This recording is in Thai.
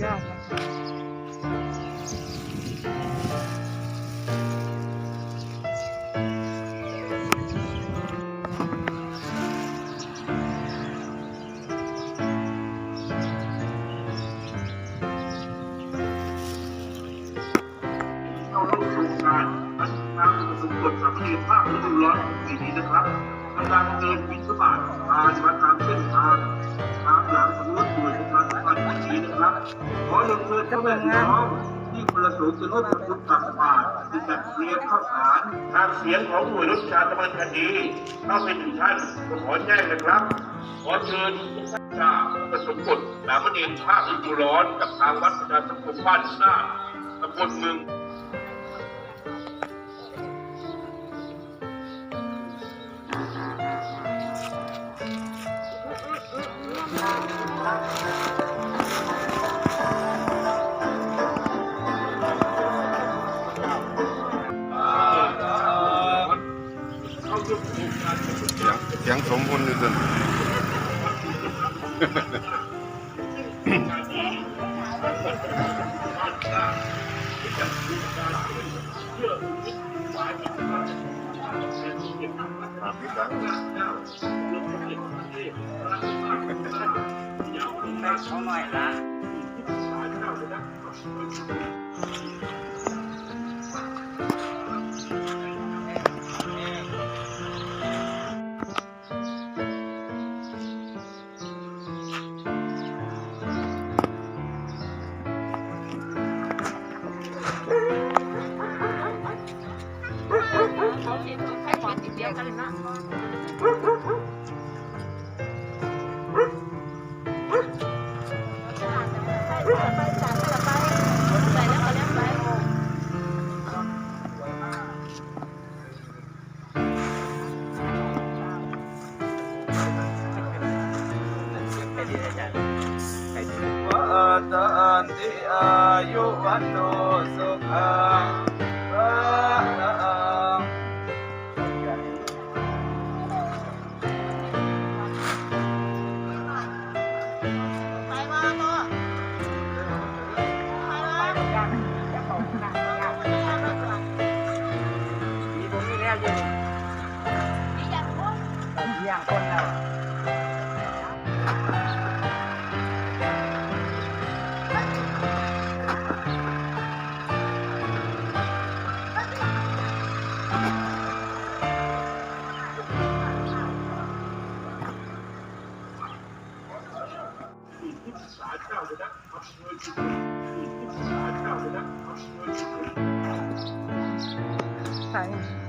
ยากนะประชุมกฎประเภทภาคฤดูร้อนของปีนี้นะครับกำลังนเกินบิสบาท ขอเรียนเชิญพ่อแม่พี่น้องที่ประสงค์จะร่วมทุกตักบาตรที่จัดเตรียมข้าวสารทางเสียงของหน่วยรถประชาสัมพันธ์คันนี้เข้าไปถึงท่านก็ขอแจ้งนะครับ ขอเชิญท่านจาประสมบทสามเณรภาคฤดูร้อนกับทางวัดประชาสังคมบ้านหน้าตำบลเมือง เข้าร่วมโครงการประชุม เสียงเสียงสมพลอยู่จน เขาหน่อยละ กันเลยนะไปแล้วก็แล้วไปไปดีอาจารย์ไปดีวัฏอันติอายุวันโนสุขัง Thank.